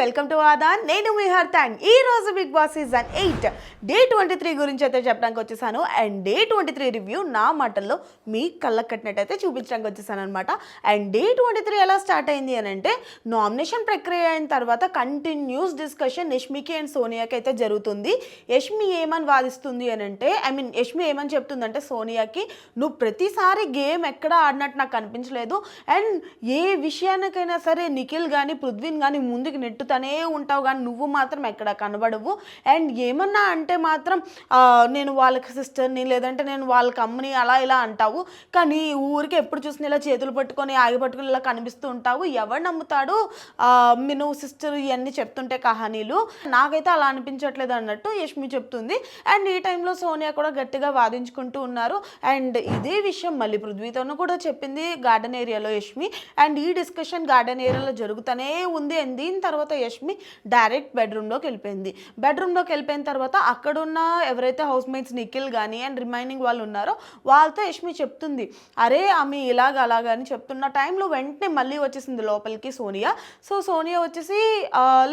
Welcome to Aadan. నేను మీ హర్తాన్. ఈ రోజు Bigg Boss season eight day twenty three గురించి అయితే చెప్పడానికి వచ్చేసాను. And day twenty three review నా మాటల్లో మీ కళ్ళకు కట్టినట్టయితే చూపించడానికి వచ్చేసాను అనమాట అండ్ డే ట్వంటీ త్రీ ఎలా స్టార్ట్ అయింది అని అంటే నామినేషన్ ప్రక్రియ అయిన తర్వాత కంటిన్యూస్ డిస్కషన్ యష్మికి అండ్ సోనియాకి అయితే జరుగుతుంది. యష్మి ఏమని వాదిస్తుంది అని అంటే ఐ మీన్ యష్మి ఏమని చెప్తుందంటే సోనియాకి నువ్వు ప్రతిసారి గేమ్ ఎక్కడ ఆడినట్టు నాకు కనిపించలేదు అండ్ ఏ విషయానికైనా సరే నిఖిల్ కానీ పృథ్వీన్ కానీ ముందుకు నెట్టు నెట్టుతూనే ఉంటావు కానీ నువ్వు మాత్రం ఎక్కడ కనబడవు. అండ్ ఏమన్నా అంటే మాత్రం నేను వాళ్ళకి సిస్టర్ని లేదంటే నేను వాళ్ళకి అమ్మని అలా ఇలా అంటావు. కానీ ఊరికి ఎప్పుడు చూసిన ఇలా చేతులు పట్టుకొని ఆగి పట్టుకొని ఇలా కనిపిస్తూ ఉంటావు. ఎవరు నమ్ముతాడు? ఆ, మీ నువ్వు సిస్టర్ ఇవన్నీ చెప్తుంటే కహానీలు. నాకైతే అలా అనిపించట్లేదు అన్నట్టు యష్మి చెప్తుంది. అండ్ ఈ టైంలో సోనియా కూడా గట్టిగా వాదించుకుంటూ ఉన్నారు. అండ్ ఇదే విషయం మళ్ళీ పృథ్వీతోనూ కూడా చెప్పింది గార్డెన్ ఏరియాలో యష్మి. అండ్ ఈ డిస్కషన్ గార్డెన్ ఏరియాలో జరుగుతూనే ఉంది. అండ్ దీని తర్వాత యష్మి డైరెక్ట్ బెడ్రూమ్లోకి వెళ్ళిపోయింది. బెడ్రూమ్లోకి వెళ్ళిపోయిన తర్వాత అక్కడున్న ఎవరైతే హౌస్ మేట్స్ నిఖిల్ కానీ అండ్ రిమైనింగ్ వాళ్ళు ఉన్నారో వాళ్ళతో యష్మి చెప్తుంది అరే ఆమె ఇలాగ అలాగ అని చెప్తున్న టైంలో వెంటనే మళ్ళీ వచ్చేసింది లోపలికి సోనియా. సో సోనియా వచ్చేసి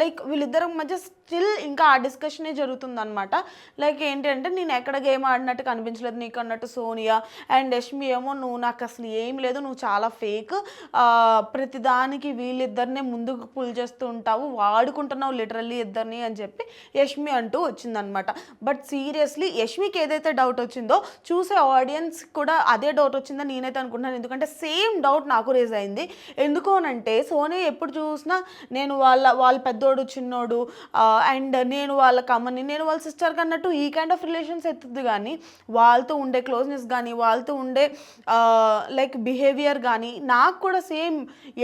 లైక్ వీళ్ళిద్దరం మధ్య స్టిల్ ఇంకా ఆ డిస్కషనే జరుగుతుంది అనమాట లైక్ ఏంటంటే నేను ఎక్కడ గేమ్ ఆడినట్టు కనిపించలేదు నీకు అన్నట్టు సోనియా. అండ్ యష్మి ఏమో నువ్వు నాకు అసలు ఏం లేదు నువ్వు చాలా ఫేక్. ప్రతిదానికి వీళ్ళిద్దరినే ముందుకు పుల్ చేస్తూ ఉంటావు వాడుకుంటున్నావు లిటరల్లీ ఇద్దరిని అని చెప్పి యష్మి అంటూ వచ్చిందనమాట. బట్ సీరియస్లీ యష్మికి ఏదైతే డౌట్ వచ్చిందో చూసే ఆడియన్స్ కూడా అదే డౌట్ వచ్చిందని నేనైతే అనుకుంటున్నాను. ఎందుకంటే సేమ్ డౌట్ నాకు రేజ్ అయింది. ఎందుకు అనంటే సోనీ ఎప్పుడు చూసినా నేను వాళ్ళ వాళ్ళ పెద్దోడు చిన్నోడు అండ్ నేను వాళ్ళ కమ్మని నేను వాళ్ళ సిస్టర్ అన్నట్టు ఈ కైండ్ ఆఫ్ రిలేషన్స్ ఎత్తుద్ది కానీ వాళ్ళతో ఉండే క్లోజ్నెస్ కానీ వాళ్ళతో ఉండే లైక్ బిహేవియర్ కానీ నాకు కూడా సేమ్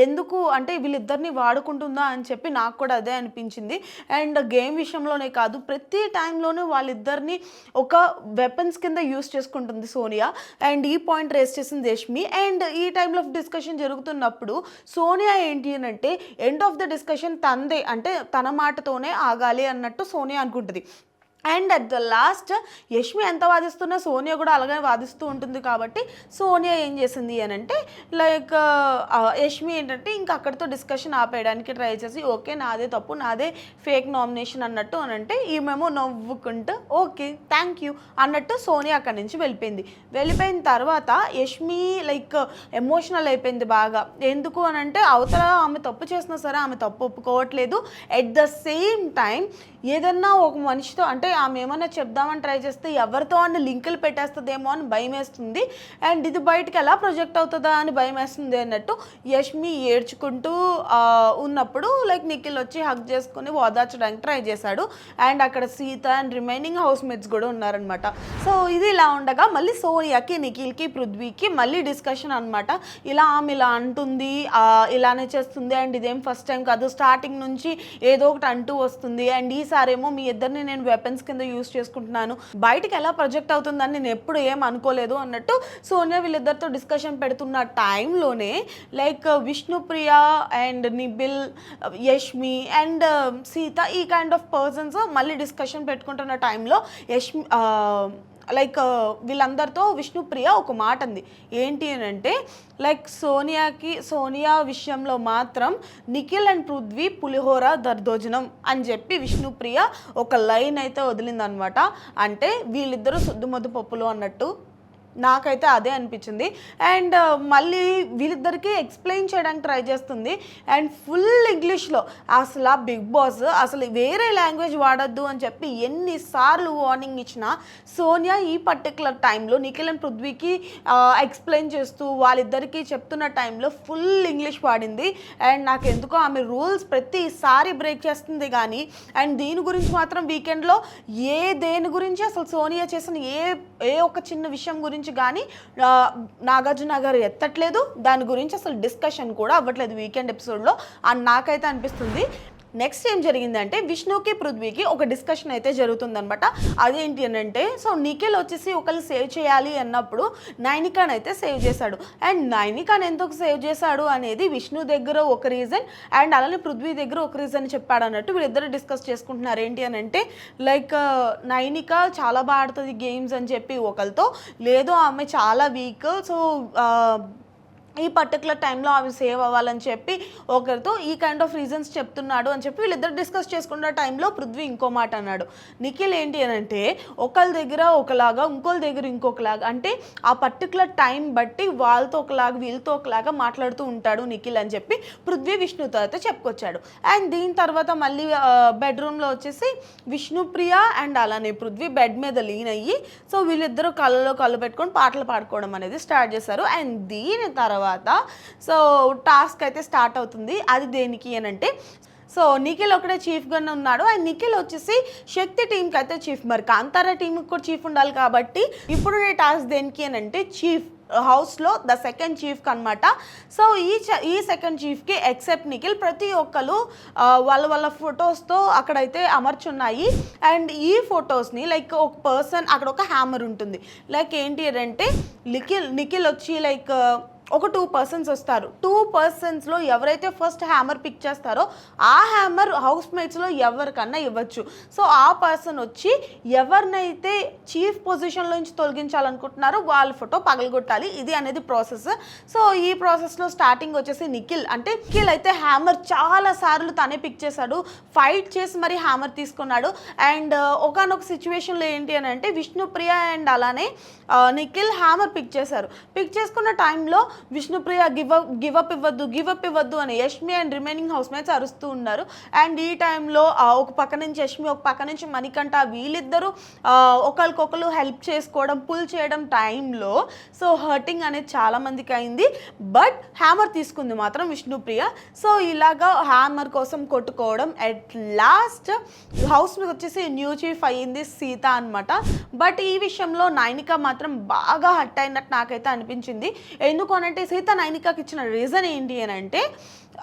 ఎందుకు అంటే వీళ్ళిద్దరిని వాడుకుంటుందా అని చెప్పి నాకు కూడా అదే అనిపించింది. అండ్ గేమ్ విషయంలోనే కాదు ప్రతి టైంలోనూ వాళ్ళిద్దరిని ఒక వెపన్స్ కింద యూస్ చేసుకుంటుంది సోనియా. అండ్ ఈ పాయింట్ రేస్ చేసింది దేశ్మి అండ్ ఈ టైంలో డిస్కషన్ జరుగుతున్నప్పుడు సోనియా ఏంటి అని అంటే ఎండ్ ఆఫ్ ద డిస్కషన్ తందే అంటే తన మాటతోనే ఆగాలి అన్నట్టు సోనియా అనుకుంటుంది. And at the last Yashmi ఎంత వాదిస్తున్నా సోనియా కూడా అలాగే వాదిస్తూ ఉంటుంది కాబట్టి సోనియా ఏం చేసింది అని అంటే లైక్ యష్మి ఏంటంటే ఇంకా అక్కడితో డిస్కషన్ ఆపేయడానికి ట్రై చేసి ఓకే నాదే తప్పు నాదే ఫేక్ నామినేషన్ అన్నట్టు అని అంటే ఈమెమో నవ్వుకుంటూ ఓకే థ్యాంక్ యూ అన్నట్టు సోనియా అక్కడి నుంచి వెళ్ళిపోయింది. వెళ్ళిపోయిన తర్వాత యష్మి లైక్ ఎమోషనల్ అయిపోయింది బాగా. ఎందుకు అని అంటే అవతల ఆమె తప్పు చేసినా సరే ఆమె తప్పు ఒప్పుకోవట్లేదు. ఎట్ ద సేమ్ టైం ఏదన్నా ఒక మనిషితో అంటే ఆమె ఏమైనా చెప్దామని ట్రై చేస్తే ఎవరితో అని లింకులు పెట్టేస్తుందేమో అని భయం వేస్తుంది అండ్ ఇది బయటకు ఎలా ప్రొజెక్ట్ అవుతుందా అని భయం వేస్తుంది అన్నట్టు యష్మి ఏడ్చుకుంటూ ఉన్నప్పుడు లైక్ నిఖిల్ వచ్చి హక్ చేసుకుని ఓదార్చడానికి ట్రై చేశాడు. అండ్ అక్కడ Seetha and remaining house mates కూడా ఉన్నారనమాట సో ఇది ఇలా ఉండగా మళ్ళీ సోనియాకి నిఖిల్కి పృథ్వీకి మళ్ళీ డిస్కషన్ అనమాట ఇలా ఆమె ఇలా అంటుంది ఇలానే చేస్తుంది. అండ్ ఇదేం ఫస్ట్ టైం కాదు. స్టార్టింగ్ నుంచి ఏదో ఒకటి అంటూ వస్తుంది. అండ్ ఈసారేమో మీ ఇద్దరిని నేను వెపన్స్ కింద యూస్ చేసుకుంటున్నాను. బయటికి ఎలా ప్రొజెక్ట్ అవుతుందని నేను ఎప్పుడు ఏం అనుకోలేదు అన్నట్టు సోనియా వీళ్ళిద్దరితో డిస్కషన్ పెడుతున్న టైంలోనే like Vishnupriya and Nikhil Yashmi and Seetha ఈ కైండ్ ఆఫ్ పర్సన్స్ మళ్ళీ డిస్కషన్ పెట్టుకుంటున్న టైంలో యష్మి లైక్ వీళ్ళందరితో విష్ణుప్రియ ఒక మాట అంది ఏంటి అని అంటే లైక్ సోనియాకి సోనియా విషయంలో మాత్రం నిఖిల్ అండ్ పృథ్వీ పులిహోర దర్దోజనం అని చెప్పి విష్ణుప్రియ ఒక లైన్ అయితే వదిలిందనమాట. అంటే వీళ్ళిద్దరూ సుద్దుమద్దు పప్పులు అన్నట్టు. నాకైతే అదే అనిపించింది. అండ్ uh, మళ్ళీ వీళ్ళిద్దరికి ఎక్స్ప్లెయిన్ చేయడానికి ట్రై చేస్తుంది. అండ్ ఫుల్ ఇంగ్లీష్లో అసలు ఆ బిగ్ బాస్ అసలు వేరే లాంగ్వేజ్ వాడద్దు అని చెప్పి ఎన్నిసార్లు వార్నింగ్ ఇచ్చినా సోనియా ఈ పర్టికులర్ టైంలో నిఖిల్ అండ్ పృథ్వీకి uh, ఎక్స్ప్లెయిన్ చేస్తూ వాళ్ళిద్దరికి చెప్తున్న టైంలో ఫుల్ ఇంగ్లీష్ వాడింది. అండ్ నాకు ఎందుకో ఆమె రూల్స్ ప్రతిసారి బ్రేక్ చేస్తుంది కానీ అండ్ దీని గురించి మాత్రం వీకెండ్లో ఏ దేని గురించి అసలు సోనియా చేసిన ఏ ఏ ఒక చిన్న విషయం గురించి కానీ ఆ, నాగార్జున గారు ఎత్తట్లేదు. దాని గురించి అసలు డిస్కషన్ కూడా అవ్వట్లేదు వీకెండ్ ఎపిసోడ్లో అని నాకైతే అనిపిస్తుంది నెక్స్ట్ ఏం జరిగిందంటే విష్ణుకి పృథ్వీకి ఒక డిస్కషన్ అయితే జరుగుతుందనమాట అదేంటి అని అంటే సో నిఖిల్ వచ్చేసి ఒకళ్ళు సేవ్ చేయాలి అన్నప్పుడు నైనికాన్ అయితే సేవ్ చేశాడు. అండ్ నైనికాన్ ఎందుకు సేవ్ చేశాడు అనేది విష్ణు దగ్గర ఒక రీజన్ అండ్ అలానే పృథ్వీ దగ్గర ఒక రీజన్ చెప్పాడు అన్నట్టు వీళ్ళిద్దరు డిస్కస్ చేసుకుంటున్నారు. ఏంటి అని అంటే లైక్ నైనిక చాలా బాగా ఆడుతుంది గేమ్స్ అని చెప్పి ఒకరితో లేదు ఆమె చాలా వీక్ సో ఈ పర్టికులర్ టైంలో అవి సేవ్ అవ్వాలని చెప్పి ఒకరితో ఈ కైండ్ ఆఫ్ రీజన్స్ చెప్తున్నాడు అని చెప్పి వీళ్ళిద్దరు డిస్కస్ చేసుకున్న టైంలో పృథ్వీ ఇంకో మాట అన్నాడు. నిఖిల్ ఏంటి అని అంటే ఒకళ్ళ దగ్గర ఒకలాగా ఇంకోళ్ళ దగ్గర ఇంకొకలాగా అంటే ఆ పర్టికులర్ టైం బట్టి వాళ్ళతో ఒకలాగా వీళ్ళతో ఒకలాగా మాట్లాడుతూ ఉంటాడు నిఖిల్ అని చెప్పి పృథ్వీ విష్ణుతో అయితే చెప్పుకొచ్చాడు. అండ్ దీని తర్వాత మళ్ళీ బెడ్రూమ్లో వచ్చేసి విష్ణుప్రియ అండ్ అలానే పృథ్వీ బెడ్ మీద లీన్ అయ్యి సో వీళ్ళిద్దరూ కళ్ళలో కళ్ళు పెట్టుకొని పాటలు పాడుకోవడం అనేది స్టార్ట్ చేశారు. అండ్ దీని తర్వాత తర్వాత. సో టాస్క్ అయితే స్టార్ట్ అవుతుంది. అది దేనికి అని అంటే సో నిఖిల్ ఒకటే చీఫ్గానే ఉన్నాడు. అండ్ నిఖిల్ వచ్చేసి శక్తి టీంకి అయితే చీఫ్ మరి కాంతారా టీంకి కూడా చీఫ్ ఉండాలి కాబట్టి ఇప్పుడు టాస్క్ దేనికి అని అంటే చీఫ్ హౌస్లో ద సెకండ్ చీఫ్కి అనమాట సో ఈ ఈ సెకండ్ చీఫ్కి ఎక్సెప్ట్ నిఖిల్ ప్రతి ఒక్కరు వాళ్ళ వాళ్ళ ఫొటోస్తో అక్కడైతే అమర్చున్నాయి అండ్ ఈ ఫొటోస్ని లైక్ ఒక పర్సన్ అక్కడ ఒక హ్యామర్ ఉంటుంది. లైక్ ఏంటి అంటే నిఖిల్ నిఖిల్ వచ్చి లైక్ ఒక టూ పర్సన్స్ వస్తారు. టూ పర్సన్స్లో ఎవరైతే ఫస్ట్ హ్యామర్ పిక్ చేస్తారో ఆ హ్యామర్ హౌస్ మేట్స్లో ఎవరికన్నా ఇవ్వచ్చు. సో ఆ పర్సన్ వచ్చి ఎవరినైతే చీఫ్ పొజిషన్లో నుంచి తొలగించాలనుకుంటున్నారో వాళ్ళ ఫోటో పగలగొట్టాలి. ఇది అనేది ప్రాసెస్. సో ఈ ప్రాసెస్లో స్టార్టింగ్ వచ్చేసి నిఖిల్. అంటే నిఖిల్ అయితే హ్యామర్ చాలా సార్లు తనే పిక్ చేశాడు. ఫైట్ చేసి మరి హ్యామర్ తీసుకున్నాడు. అండ్ ఒకనొక సిచ్యువేషన్లో ఏంటి అని అంటే విష్ణుప్రియ అండ్ అలానే నిఖిల్ హ్యామర్ పిక్ చేశారు. పిక్ చేసుకున్న టైంలో విష్ణుప్రియ గివ్ గివప్ ఇవ్వద్దు గివప్ ఇవ్వద్దు అని Yashmi and remaining house mates అరుస్తూ ఉన్నారు. అండ్ ఈ టైంలో ఒక పక్క నుంచి యష్మి ఒక పక్క నుంచి మణికంఠ వీళ్ళిద్దరూ ఒకరికొకరు హెల్ప్ చేసుకోవడం పుల్ చేయడం టైంలో సో హర్టింగ్ అనేది చాలామందికి అయింది. బట్ హ్యామర్ తీసుకుంది మాత్రం విష్ణుప్రియ. సో ఇలాగా హ్యామర్ కోసం కొట్టుకోవడం అట్ లాస్ట్ హౌస్ మీద వచ్చేసి న్యూ చీఫ్ అయ్యింది సీత అనమాట బట్ ఈ విషయంలో నైనిక మాత్రం బాగా హట్ అయినట్టు నాకైతే అనిపించింది. ఎందుకు అంటే సీత నైనికాకి ఇచ్చిన రీజన్ ఏంటి అని అంటే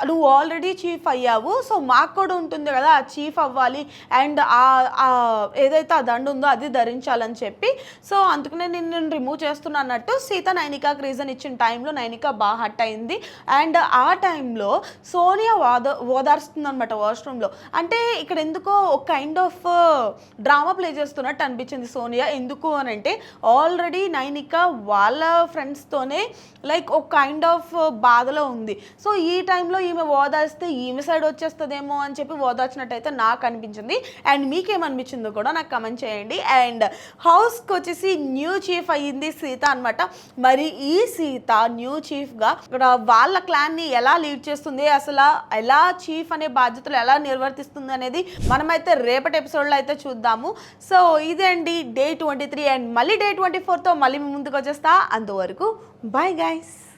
నువ్వు ఆల్రెడీ చీఫ్ అయ్యావు సో మాకు కూడా ఉంటుంది కదా ఆ చీఫ్ అవ్వాలి అండ్ ఆ ఏదైతే ఆ దండు ఉందో అది ధరించాలని చెప్పి. సో అందుకనే నేను నేను రిమూవ్ చేస్తున్నా అన్నట్టు సీత నైనికాకి రీజన్ ఇచ్చిన టైంలో నైనిక బాగా హట్ అయింది. అండ్ ఆ టైంలో సోనియా వాద ఓదార్స్తుంది అనమాట వాష్రూమ్లో అంటే ఇక్కడ ఎందుకో ఒక కైండ్ ఆఫ్ డ్రామా ప్లే చేస్తున్నట్టు అనిపించింది సోనియా. ఎందుకు అని అంటే ఆల్రెడీ నైనిక వాళ్ళ ఫ్రెండ్స్తోనే లైక్ ఒక కైండ్ ఆఫ్ uh, బాధలో ఉంది. సో ఈ టైంలో ఈమె ఓదాస్తే ఈమె సైడ్ వచ్చేస్తుందేమో అని చెప్పి ఓదార్చినట్టయితే నాకు అనిపించింది. అండ్ మీకేమనిపించిందో కూడా నాకు కమెంట్ చేయండి. అండ్ హౌస్కి వచ్చేసి న్యూ చీఫ్ అయ్యింది సీత అనమాట మరి ఈ సీత న్యూ చీఫ్గా ఇక్కడ వాళ్ళ క్లాన్ని ఎలా లీడ్ చేస్తుంది? అసలు ఎలా చీఫ్ అనే బాధ్యతలు ఎలా నిర్వర్తిస్తుంది అనేది మనమైతే రేపటి ఎపిసోడ్లో అయితే చూద్దాము. సో ఇదండి డే ట్వంటీ త్రీ అండ్ మళ్ళీ డే ట్వంటీ ఫోర్తో మళ్ళీ ముందుకు వచ్చేస్తా. అంతవరకు Bye guys!